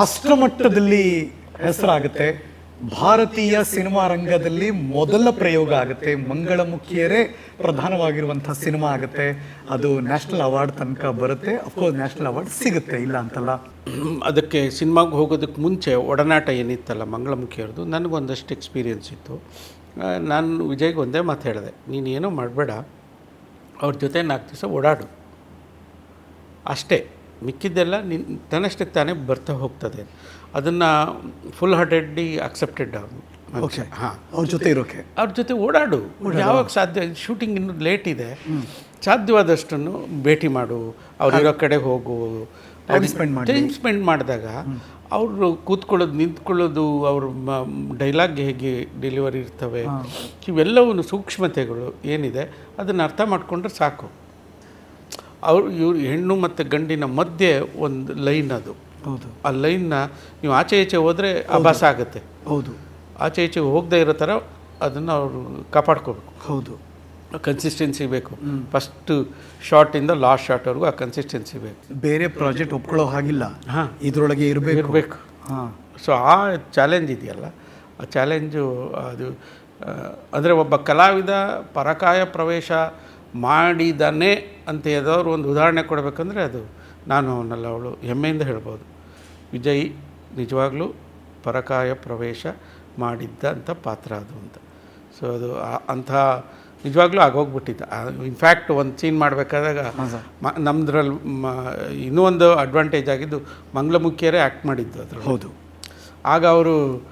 ರಾಷ್ಟ್ರ ಮಟ್ಟದಲ್ಲಿ ಹೆಸರಾಗುತ್ತೆ. ಭಾರತೀಯ ಸಿನಿಮಾ ರಂಗದಲ್ಲಿ ಮೊದಲ ಪ್ರಯೋಗ ಆಗುತ್ತೆ. ಮಂಗಳಮುಖಿಯರೇ ಪ್ರಧಾನವಾಗಿರುವಂಥ ಸಿನಿಮಾ ಆಗುತ್ತೆ. ಅದು ನ್ಯಾಷನಲ್ ಅವಾರ್ಡ್ ತನಕ ಬರುತ್ತೆ. ಅಫ್ಕೋರ್ಸ್ ನ್ಯಾಷನಲ್ ಅವಾರ್ಡ್ ಸಿಗುತ್ತೆ, ಇಲ್ಲ ಅಂತಲ್ಲ. ಅದಕ್ಕೆ ಸಿನಿಮಾಗೆ ಹೋಗೋದಕ್ಕೆ ಮುಂಚೆ ಒಡನಾಟ ಏನಿತ್ತಲ್ಲ ಮಂಗಳಮುಖಿಯವ್ರದ್ದು ನನಗೊಂದಷ್ಟು ಎಕ್ಸ್ಪೀರಿಯನ್ಸ್ ಇತ್ತು. ನಾನು ವಿಜಯ್ಗೆ ಒಂದೇ ಮಾತು ಹೇಳಿದೆ. ನೀನು ಮಾಡಬೇಡ. ಅವ್ರ ಜೊತೆ ನಾಲ್ಕು ದಿವಸ ಓಡಾಡು. ಅಷ್ಟೇ. ಮಿಕ್ಕಿದ್ದೆಲ್ಲ ನಿನ್ ತನ್ನಷ್ಟಕ್ಕೆ ತಾನೇ ಬರ್ತಾ ಹೋಗ್ತದೆ. ಅದನ್ನು ಫುಲ್ ಹಾರ್ಟೆಡ್ಲಿ ಅಕ್ಸೆಪ್ಟೆಡ್ ಓಕೆ ಹಾಂ. ಅವ್ರ ಜೊತೆ ಇರೋಕೆ? ಅವ್ರ ಜೊತೆ ಓಡಾಡು. ಯಾವಾಗ ಸಾಧ್ಯ ಶೂಟಿಂಗ್ ಇನ್ನೂ ಲೇಟ್ ಇದೆ. ಸಾಧ್ಯವಾದಷ್ಟನ್ನು ಭೇಟಿ ಮಾಡು. ಅವ್ರಿರೋ ಕಡೆ ಹೋಗು. ಮಾಡಿ. ಟೈಮ್ ಸ್ಪೆಂಡ್ ಮಾಡಿದಾಗ ಅವರು ಕೂತ್ಕೊಳ್ಳೋದು ನಿಂತ್ಕೊಳ್ಳೋದು ಅವ್ರ ಡೈಲಾಗ್ ಹೇಗೆ ಡೆಲಿವರಿ ಇರ್ತವೆ. ಇವೆಲ್ಲವೂ ಸೂಕ್ಷ್ಮತೆಗಳು ಏನಿದೆ ಅದನ್ನು ಅರ್ಥ ಮಾಡಿಕೊಂಡ್ರೆ ಸಾಕು. ಅವ್ರು ಇವ್ರು ಹೆಣ್ಣು ಮತ್ತು ಗಂಡಿನ ಮಧ್ಯೆ ಒಂದು ಲೈನ್ ಅದು. ಹೌದು. ಆ ಲೈನ್ನ ನೀವು ಆಚೆ ಈಚೆ ಹೋದರೆ ಅಭಾಸ ಆಗುತ್ತೆ. ಹೌದು. ಆಚೆ ಈಚೆ ಹೋಗದೇ ಇರೋ ಥರ ಅದನ್ನು ಅವರು ಕಾಪಾಡ್ಕೋಬೇಕು. ಹೌದು. ಕನ್ಸಿಸ್ಟೆನ್ಸಿ ಬೇಕು. ಫಸ್ಟ್ ಶಾರ್ಟಿಂದ ಲಾಸ್ಟ್ ಶಾರ್ಟ್ವರೆಗೂ ಆ ಕನ್ಸಿಸ್ಟೆನ್ಸಿ ಬೇಕು. ಬೇರೆ ಪ್ರಾಜೆಕ್ಟ್ ಒಪ್ಕೊಳ್ಳೋ ಹಾಗಿಲ್ಲ. ಹಾಂ. ಇದ್ರೊಳಗೆ ಇರಬೇಕು. ಇರಬೇಕು. ಹಾಂ. ಸೊ ಆ ಚಾಲೆಂಜ್ ಇದೆಯಲ್ಲ. ಆ ಚಾಲೆಂಜು ಅದು ಅಂದರೆ ಒಬ್ಬ ಕಲಾವಿದ ಪರಕಾಯ ಪ್ರವೇಶ ಮಾಡಿದಾನೆ ಅಂತ ಯಾವ್ದಾದ್ರು ಒಂದು ಉದಾಹರಣೆ ಕೊಡಬೇಕಂದ್ರೆ ಅದು. ನಾನು ಅವನಲ್ಲ ಅವಳು ಹೆಮ್ಮೆಯಿಂದ ಹೇಳ್ಬೋದು. ವಿಜಯ್ ನಿಜವಾಗ್ಲೂ ಪರಕಾಯ ಪ್ರವೇಶ ಮಾಡಿದ್ದ ಅಂತ ಪಾತ್ರ ಅದು ಅಂತ. ಸೊ ಅದು ಅಂಥ ನಿಜವಾಗ್ಲೂ ಆಗೋಗ್ಬಿಟ್ಟಿದ್ದ ಇನ್ಫ್ಯಾಕ್ಟ್ ಒಂದು ಸೀನ್ ಮಾಡಬೇಕಾದಾಗ ಮ ನಮ್ಮದ್ರಲ್ಲಿ ಮ ಇನ್ನೂ ಒಂದು ಅಡ್ವಾಂಟೇಜ್ ಆಗಿದ್ದು ಮಂಗಳಮುಖಿಯರೇ ಆ್ಯಕ್ಟ್ ಮಾಡಿದ್ದು ಅದ್ರ ಹೌದು. ಆಗ ಅವರು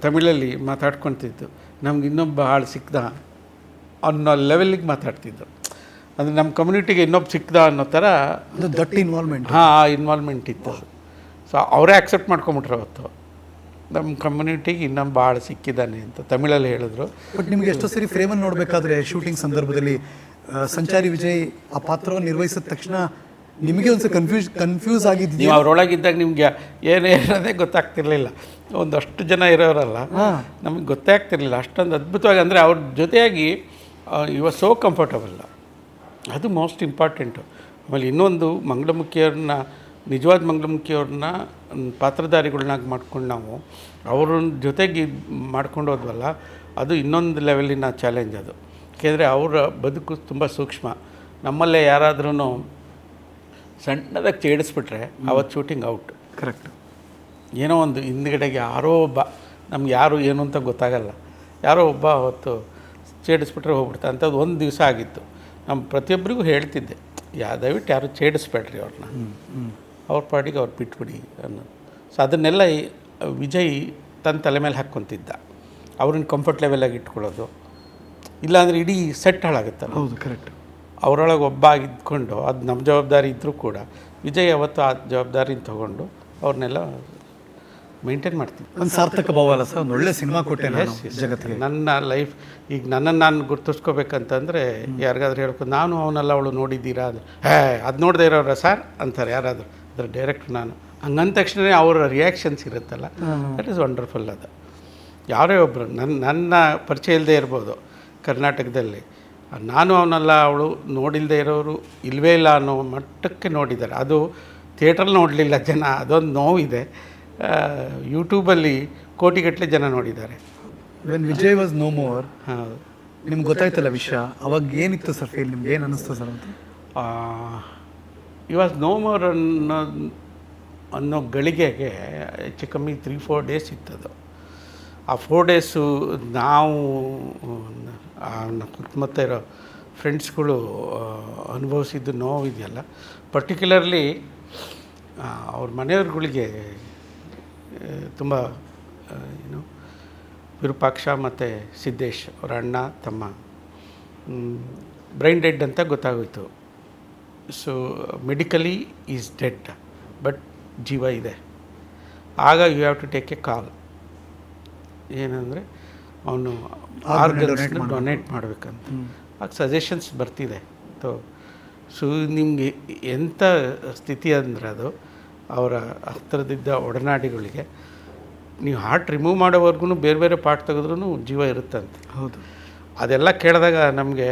ತಮಿಳಲ್ಲಿ ಮಾತಾಡ್ಕೊತಿದ್ದು. ನಮ್ಗೆ ಇನ್ನೊಬ್ಬ ಹಾಳು ಸಿಕ್ಕದ ಅನ್ನೋ ಲೆವೆಲ್ಲಿಗೆ ಮಾತಾಡ್ತಿದ್ದು. ಅಂದರೆ ನಮ್ಮ ಕಮ್ಯುನಿಟಿಗೆ ಇನ್ನೊಬ್ಬ ಸಿಕ್ಕದ ಅನ್ನೋ ಥರ ಅದು ದಟ್ ಇನ್ವಾಲ್ವ್ಮೆಂಟ್ ಹಾಂ ಆ ಇನ್ವಾಲ್ವ್ಮೆಂಟ್ ಇತ್ತು. ಸೊ ಅವರೇ ಆಕ್ಸೆಪ್ಟ್ ಮಾಡ್ಕೊಂಬಿಟ್ರು ಅವತ್ತು. ನಮ್ಮ ಕಮ್ಯುನಿಟಿಗೆ ಇನ್ನೊಂದು ಭಾಳ ಸಿಕ್ಕಿದ್ದಾನೆ ಅಂತ ತಮಿಳಲ್ಲಿ ಹೇಳಿದ್ರು. ಬಟ್ ನಿಮ್ಗೆ ಎಷ್ಟೋ ಸರಿ ಫ್ರೇಮನ್ನು ನೋಡಬೇಕಾದ್ರೆ ಶೂಟಿಂಗ್ ಸಂದರ್ಭದಲ್ಲಿ ಸಂಚಾರಿ ವಿಜಯ್ ಆ ಪಾತ್ರವನ್ನು ನಿರ್ವಹಿಸಿದ ತಕ್ಷಣ ನಿಮಗೆ ಒಂದು ಕನ್ಫ್ಯೂಸ್ ಕನ್ಫ್ಯೂಸ್ ಆಗಿದ್ದು ನೀವು ಅವರೊಳಗಿದ್ದಾಗ ನಿಮಗೆ ಏನೇ ಇರೋದೇ ಗೊತ್ತಾಗ್ತಿರ್ಲಿಲ್ಲ. ಒಂದಷ್ಟು ಜನ ಇರೋರಲ್ಲ. ನಮಗೆ ಗೊತ್ತೇ ಆಗ್ತಿರ್ಲಿಲ್ಲ. ಅಷ್ಟೊಂದು ಅದ್ಭುತವಾಗಿ ಅಂದರೆ ಅವ್ರ ಜೊತೆಯಾಗಿ ಇವ ಸೋ ಕಂಫರ್ಟಬಲ್ ಅದು ಮೋಸ್ಟ್ ಇಂಪಾರ್ಟೆಂಟು. ಆಮೇಲೆ ಇನ್ನೊಂದು ಮಂಗಳಮುಖಿಯವ್ರನ್ನ ನಿಜವಾದ ಮಂಗಳಮುಖಿಯವ್ರನ್ನ ಪಾತ್ರಧಾರಿಗಳನ್ನಾಗಿ ಮಾಡ್ಕೊಂಡು ನಾವು ಅವ್ರ ಜೊತೆಗೆ ಮಾಡ್ಕೊಂಡು ಹೋದ್ವಲ್ಲ ಅದು ಇನ್ನೊಂದು ಲೆವೆಲಿನ ಚಾಲೆಂಜ್ ಅದು. ಏಕೆಂದರೆ ಅವರ ಬದುಕು ತುಂಬ ಸೂಕ್ಷ್ಮ. ನಮ್ಮಲ್ಲೇ ಯಾರಾದ್ರೂ ಸಣ್ಣದಾಗಿ ಚೇಡಿಸ್ಬಿಟ್ರೆ ಅವತ್ತು ಶೂಟಿಂಗ್ ಔಟ್. ಕರೆಕ್ಟ್. ಏನೋ ಒಂದು ಹಿಂದ್ಗಡೆಗೆ ಯಾರೋ ಒಬ್ಬ ನಮ್ಗೆ ಯಾರು ಏನು ಅಂತ ಗೊತ್ತಾಗಲ್ಲ. ಯಾರೋ ಒಬ್ಬ ಅವತ್ತು ಚೇಡಿಸ್ಬಿಟ್ರೆ ಹೋಗ್ಬಿಡ್ತಾ ಅಂಥದ್ದು ಒಂದು ದಿವಸ ಆಗಿತ್ತು. ನಮ್ಮ ಪ್ರತಿಯೊಬ್ಬರಿಗೂ ಹೇಳ್ತಿದ್ದೆ ಯಾ ದಯವಿಟ್ಟು ಯಾರು ಛೇಡಿಸ್ಬೇಡ್ರಿ ಅವ್ರನ್ನ. ಅವ್ರ ಪಾಡಿಗೆ ಅವ್ರು ಬಿಟ್ಬಿಡಿ ಅನ್ನೋದು. ಸೊ ಅದನ್ನೆಲ್ಲ ವಿಜಯ್ ತನ್ನ ತಲೆ ಮೇಲೆ ಹಾಕ್ಕೊತಿದ್ದ. ಅವ್ರನ್ನ ಕಂಫರ್ಟ್ ಲೆವೆಲಾಗಿ ಇಟ್ಕೊಳ್ಳೋದು. ಇಲ್ಲಾಂದರೆ ಇಡೀ ಸೆಟ್ ಹಾಳಾಗುತ್ತಲ್ಲ. ಹೌದು ಕರೆಕ್ಟ್ ಅವರೊಳಗೆ ಒಬ್ಬ ಇದ್ಕೊಂಡು ಅದು ನಮ್ಮ ಜವಾಬ್ದಾರಿ ಇದ್ದರೂ ಕೂಡ ವಿಜಯ್ ಅವತ್ತು ಆ ಜವಾಬ್ದಾರಿನ ತಗೊಂಡು ಅವ್ರನ್ನೆಲ್ಲ ಮೇಂಟೈನ್ ಮಾಡ್ತೀನಿ. ಒಂದು ಸಾರ್ಥಕ ಭಾವ ಅಲ್ಲ ಸರ್? ಒಂದು ಒಳ್ಳೆ ಸಿನಿಮಾ ಕೊಟ್ಟೆ ಜಗತ್ತಿಗೆ. ನನ್ನ ಲೈಫ್ ಈಗ ನನ್ನನ್ನು ನಾನು ಗುರ್ತಿಸ್ಕೋಬೇಕಂತಂದರೆ ಯಾರಿಗಾದ್ರೂ ಹೇಳ್ಕೊ ನಾನು ಅವನಲ್ಲ ಅವಳು ನೋಡಿದ್ದೀರಾ ಅದು ಹೇ ಅದು ನೋಡದೇ ಇರೋರ ಸರ್ ಅಂತಾರೆ ಯಾರಾದರೂ. ಅದ್ರ ಡೈರೆಕ್ಟ್ ನಾನು. ಹಂಗಂದ ತಕ್ಷಣವೇ ಅವರ ರಿಯಾಕ್ಷನ್ಸ್ ಇರುತ್ತಲ್ಲ? ದಟ್ ಈಸ್ ವಂಡರ್ಫುಲ್ ಅದು. ಯಾರೇ ಒಬ್ಬರು ನನ್ನ ನನ್ನ ಪರಿಚಯ ಇಲ್ಲದೆ ಇರ್ಬೋದು ಕರ್ನಾಟಕದಲ್ಲಿ. ನಾನು ಅವನಲ್ಲ ಅವಳು ನೋಡಿಲ್ಲದೆ ಇರೋರು ಇಲ್ಲವೇ ಇಲ್ಲ ಅನ್ನೋ ಮಟ್ಟಕ್ಕೆ ನೋಡಿದ್ದಾರೆ. ಅದು ಥಿಯೇಟ್ರಲ್ಲಿ ನೋಡಲಿಲ್ಲ ಜನ ಅದೊಂದು ನೋವಿದೆ. ಯೂಟ್ಯೂಬಲ್ಲಿ ಕೋಟಿಗಟ್ಟಲೆ ಜನ ನೋಡಿದ್ದಾರೆ. When Vijay was no more ಹೌದು ನಿಮ್ಗೆ ಗೊತ್ತಾಯ್ತಲ್ಲ ವಿಷಯ? ಅವಾಗ ಏನಿತ್ತು ಸರ್ ಫೀಲ್ ನಿಮ್ಗೆ ಏನು ಅನ್ನಿಸ್ತು ಸರ್ ಅಂತ? ವಾಸ್ ನೋ ಮೋರ್ ಅನ್ನೋ ಅನ್ನೋ ಗಳಿಗೆಗೆ ಹೆಚ್ಚು ಕಮ್ಮಿ ತ್ರೀ ಫೋರ್ ಡೇಸ್ ಇತ್ತದು. ಆ ಫೋರ್ ಡೇಸು ನಾವು ಸುತ್ತಮುತ್ತ ಇರೋ ಫ್ರೆಂಡ್ಸ್ಗಳು ಅನುಭವಿಸಿದ್ದು ನೋವಿದೆಯಲ್ಲ. ಪರ್ಟಿಕ್ಯುಲರ್ಲಿ ಅವ್ರ ಮನೆಯವ್ರುಗಳಿಗೆ ತುಂಬ ಏನು ವಿರೂಪಾಕ್ಷ ಮತ್ತು ಸಿದ್ದೇಶ್ ಅವರ ಅಣ್ಣ ತಮ್ಮ ಬ್ರೈನ್ ಡೆಡ್ ಅಂತ ಗೊತ್ತಾಗೋಯ್ತು. So medically is dead but ಜೀವ ಇದೆ. ಆಗ you have to take a call ಏನಂದರೆ ಅವನು ಆರ್ಗನ್ಸ್ ಡೊನೇಟ್ ಮಾಡಬೇಕಂತ. ಆಗ ಸಜೆಷನ್ಸ್ ಬರ್ತಿದೆ. ಸೊ ಸೊ ನಿಮಗೆ ಎಂಥ ಸ್ಥಿತಿ ಅಂದರೆ ಅದು ಅವರ ಹತ್ತಿರದಿದ್ದ ಒಡನಾಡಿಗಳಿಗೆ ನೀವು ಹಾರ್ಟ್ ರಿಮೂವ್ ಮಾಡೋವರೆಗೂ ಬೇರೆ ಬೇರೆ ಪಾರ್ಟ್ ತೆಗೆದ್ರೂ ಜೀವ ಇರುತ್ತಂತೆ. ಹೌದು. ಅದೆಲ್ಲ ಕೇಳಿದಾಗ ನಮಗೆ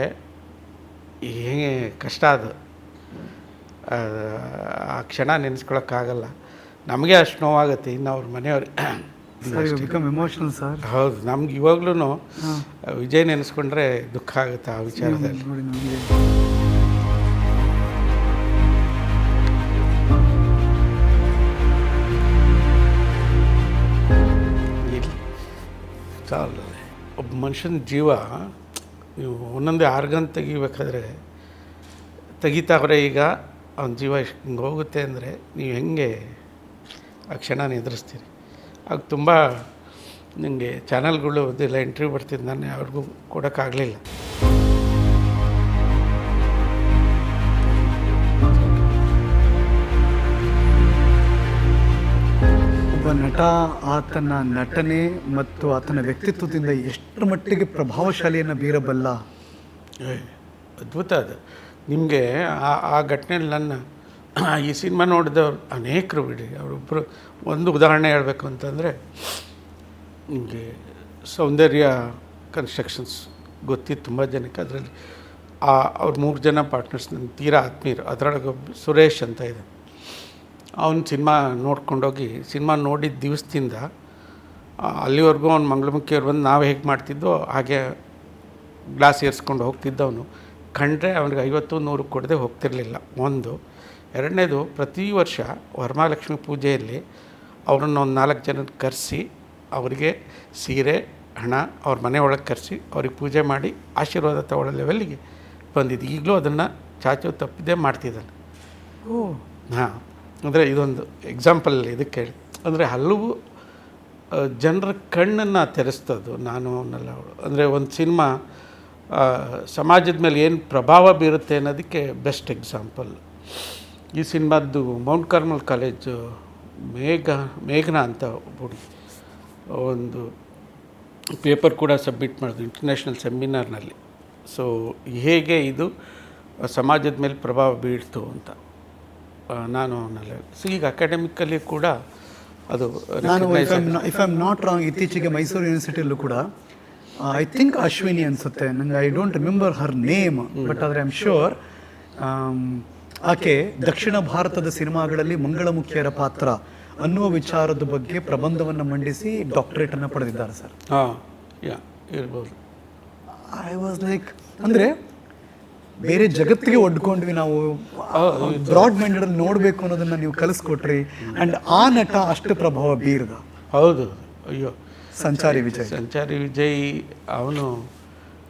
ಹೇಗೆ ಕಷ್ಟ ಅದು. ಆ, ಕ್ಷಣ ನೆನೆಸ್ಕೊಳಕ್ಕಾಗಲ್ಲ. ನಮಗೆ ಅಷ್ಟು ನೋವಾಗುತ್ತೆ ಇನ್ನು ಅವ್ರ ಮನೆಯವ್ರಿಗೆ ಬಿಕಮ್ ಎಮೋಷನಲ್ ಸರ್ ಹೌದು ನಮ್ಗೆ ಇವಾಗ್ಲೂ ವಿಜಯ್ ನೆನೆಸ್ಕೊಂಡ್ರೆ ದುಃಖ ಆಗುತ್ತೆ ಆ ವಿಚಾರದಲ್ಲಿ. ಸಾಲಲ್ಲ ಒಬ್ಬ ಮನುಷ್ಯನ ಜೀವ, ನೀವು ಒಂದೊಂದೇ ಆರ್ಗನ್ ತೆಗಿಬೇಕಾದ್ರೆ, ತೆಗಿತಾವ್ರೆ ಈಗ, ಅವನ ಜೀವ ಹಿಂಗೆ ಹೋಗುತ್ತೆ ಅಂದರೆ, ನೀವು ಹೆಂಗೆ ಆ ಕ್ಷಣನ ಎದುರಿಸ್ತೀರಿ ಆಗ ತುಂಬ ನಿಮಗೆ ಚಾನಲ್ಗಳು, ಇದೆಲ್ಲ ಇಂಟ್ರ್ಯೂ ಬರ್ತಿದ್ದು ನಾನು ಅವ್ರಿಗೂ ಕೊಡೋಕ್ಕಾಗಲಿಲ್ಲ. ನಟ, ಆತನ ನಟನೆ ಮತ್ತು ಆತನ ವ್ಯಕ್ತಿತ್ವದಿಂದ ಎಷ್ಟರ ಮಟ್ಟಿಗೆ ಪ್ರಭಾವಶಾಲಿಯನ್ನು ಬೀರಬಲ್ಲ? ಅದ್ಭುತ ಅದು. ನಿಮಗೆ ಆ ಆ ಘಟನೆಯಲ್ಲಿ ನನ್ನ ಈ ಸಿನಿಮಾ ನೋಡಿದವ್ರು ಅನೇಕರು ಬಿಡಿ. ಅವರೊಬ್ಬರು ಒಂದು ಉದಾಹರಣೆ ಹೇಳಬೇಕು ಅಂತಂದರೆ, ನಿಮಗೆ ಸೌಂದರ್ಯ ಕನ್ಸ್ಟ್ರಕ್ಷನ್ಸ್ ಗೊತ್ತಿತ್ತು ತುಂಬ ಜನಕ್ಕೆ. ಅದರಲ್ಲಿ ಆ, ಅವ್ರ ಮೂರು ಜನ ಪಾರ್ಟ್ನರ್ಸ್ ನನ್ನ ತೀರಾ ಆತ್ಮೀಯರು. ಅದರೊಳಗೆ ಸುರೇಶ್ ಅಂತ ಇದೆ ಅವನು ಸಿನಿಮಾ ನೋಡ್ಕೊಂಡೋಗಿ ಸಿನಿಮಾ ನೋಡಿದ ದಿವಸದಿಂದ ಅಲ್ಲಿವರೆಗೂ ಅವ್ನು ಮಂಗಳಮುಖಿಯವ್ರು ಬಂದು ನಾವು ಹೇಗೆ ಮಾಡ್ತಿದ್ದೋ ಹಾಗೆ ಗ್ಲಾಸ್ ಏರಿಸ್ಕೊಂಡು ಹೋಗ್ತಿದ್ದವನು. ಕಂಡ್ರೆ ಅವನಿಗೆ ಐವತ್ತು ನೂರು ಕೊಡದೆ ಹೋಗ್ತಿರಲಿಲ್ಲ. ಒಂದು. ಎರಡನೇದು ಪ್ರತಿ ವರ್ಷ ವರಮಹಾಲಕ್ಷ್ಮಿ ಪೂಜೆಯಲ್ಲಿ ಅವರನ್ನು ಒಂದು ನಾಲ್ಕು ಜನ ಕರೆಸಿ ಅವರಿಗೆ ಸೀರೆ ಹಣ ಅವ್ರ ಮನೆ ಒಳಗೆ ಕರೆಸಿ ಅವ್ರಿಗೆ ಪೂಜೆ ಮಾಡಿ ಆಶೀರ್ವಾದ ತಗೊಳ್ಳೋ ಲೆವೆಲ್ಲಿಗೆ ಬಂದಿದ್ದು. ಈಗಲೂ ಅದನ್ನು ಚಾಚು ತಪ್ಪದೆ ಮಾಡ್ತಿದ್ದಾನೆ. ಓ. ಹಾಂ. ಅಂದರೆ ಇದೊಂದು ಎಕ್ಸಾಂಪಲ್ ಇದಕ್ಕೆ ಹೇಳಿ. ಅಂದರೆ ಹಲವು ಜನರ ಕಣ್ಣನ್ನು ತೆರೆಸ್ತದ್ದು ನಾನು ಅವನ್ನೆಲ್ಲ ಅವಳು. ಅಂದರೆ ಒಂದು ಸಿನಿಮಾ ಸಮಾಜದ ಮೇಲೆ ಏನು ಪ್ರಭಾವ ಬೀರುತ್ತೆ ಅನ್ನೋದಕ್ಕೆ ಬೆಸ್ಟ್ ಎಕ್ಸಾಂಪಲ್ ಈ ಸಿನಿಮಾದ್ದು ಮೌಂಟ್ ಕಾರ್ಮಲ್ ಕಾಲೇಜು, ಮೇಘ, ಮೇಘನಾ ಅಂತ ಹುಡುಗಿ ಒಂದು ಪೇಪರ್ ಕೂಡ ಸಬ್ಮಿಟ್ ಮಾಡಿದ್ರು ಇಂಟರ್ನ್ಯಾಷನಲ್ ಸೆಮಿನಾರ್ನಲ್ಲಿ ಸೊ ಹೇಗೆ ಇದು ಸಮಾಜದ ಮೇಲೆ ಪ್ರಭಾವ ಬೀಳ್ತು ಅಂತ. ನಾನು ಸೊ ಈಗ ಅಕಾಡೆಮಿಕಲ್ಲಿ ಕೂಡ ಅದು ನಾನು if I am not wrong ಇತ್ತೀಚೆಗೆ ಮೈಸೂರು ಯೂನಿವರ್ಸಿಟಿಯಲ್ಲೂ ಕೂಡ ಐ ಥಿಂಕ್ ಅಶ್ವಿನಿ ಅನ್ಸುತ್ತೆ. ನನಗೆ I don't remember her name but ಆದರೆ ಐ ಆಮ್ ಶ್ಯೂರ್ ಆಕೆ ದಕ್ಷಿಣ ಭಾರತದ ಸಿನಿಮಾಗಳಲ್ಲಿ ಮಂಗಳಮುಖಿಯರ ಪಾತ್ರ ಅನ್ನುವ ವಿಚಾರದ ಬಗ್ಗೆ ಪ್ರಬಂಧವನ್ನು ಮಂಡಿಸಿ ಡಾಕ್ಟರೇಟನ್ನು ಪಡೆದಿದ್ದಾರೆ ಸರ್. ಹಾಂ ಯಾ ಇರ್ಬೋದು. ಐ ವಾಸ್ ಲೈಕ್ ಅಂದರೆ ಬೇರೆ ಜಗತ್ತಿಗೆ ಒಡ್ಕೊಂಡ್ವಿ ನಾವು. ಬ್ರಾಡ್ ಮೈಂಡೆಡ್ ಅಲ್ಲಿ ನೋಡಬೇಕು ಅನ್ನೋದನ್ನ ನೀವು ಕಲಿಸ್ಕೊಟ್ರಿ. ಅಂಡ್ ಆ ನಟ ಅಷ್ಟು ಪ್ರಭಾವ ಬೀರ್ದ. ಹೌದು. ಅಯ್ಯೋ. ಸಂಚಾರಿ ವಿಜಯ್. ಸಂಚಾರಿ ವಿಜಯ್ ಅವನು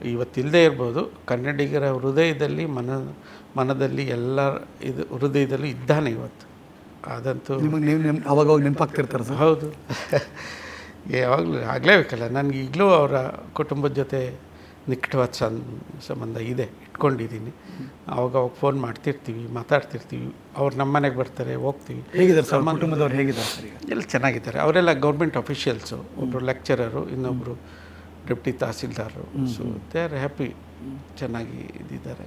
ಇವತ್ತಿಲ್ಲದೆ ಇರ್ಬೋದು. ಕನ್ನಡಿಗರ ಹೃದಯದಲ್ಲಿ ಮನ ಮನದಲ್ಲಿ ಎಲ್ಲ ಇದು ಹೃದಯದಲ್ಲಿ ಇದ್ದಾನೆ ಇವತ್ತು. ಅದಂತೂ ನಿಮಗೆ ನೀವು ನೆನ್ ಅವಾಗ ಅವಾಗ ನೆನಪಾಗ್ತಿರ್ತಾರೆ ಸರ್. ಹೌದು. ಯಾವಾಗಲೂ ಆಗಲೇಬೇಕಲ್ಲ. ನನಗೆ ಈಗಲೂ ಅವರ ಕುಟುಂಬದ ಜೊತೆ ನಿಕಟವಾದ ಸಂ ಸಂಬಂಧ ಇದೆ ಇಟ್ಕೊಂಡಿದ್ದೀನಿ. ಅವಾಗ ಅವಾಗ ಫೋನ್ ಮಾಡ್ತಿರ್ತೀವಿ ಮಾತಾಡ್ತಿರ್ತೀವಿ. ಅವ್ರು ನಮ್ಮ ಮನೆಗೆ ಬರ್ತಾರೆ ಹೋಗ್ತೀವಿ. ಹೇಗಿದ್ದಾರೆ ಸರ್? ಕುಟುಂಬದವ್ರು ಹೇಗಿದ್ದಾರೆ ಎಲ್ಲ ಚೆನ್ನಾಗಿದ್ದಾರೆ. ಅವರೆಲ್ಲ ಗೌರ್ಮೆಂಟ್ ಅಫಿಷಿಯಲ್ಸು ಒಬ್ಬರು ಲೆಕ್ಚರರು ಇನ್ನೊಬ್ಬರು ಡೆಪ್ಟಿ ತಹಸೀಲ್ದಾರರು ಸೊ ದೇ ಆರ್ ಹ್ಯಾಪಿ ಚೆನ್ನಾಗಿ ಇದ್ದಿದ್ದಾರೆ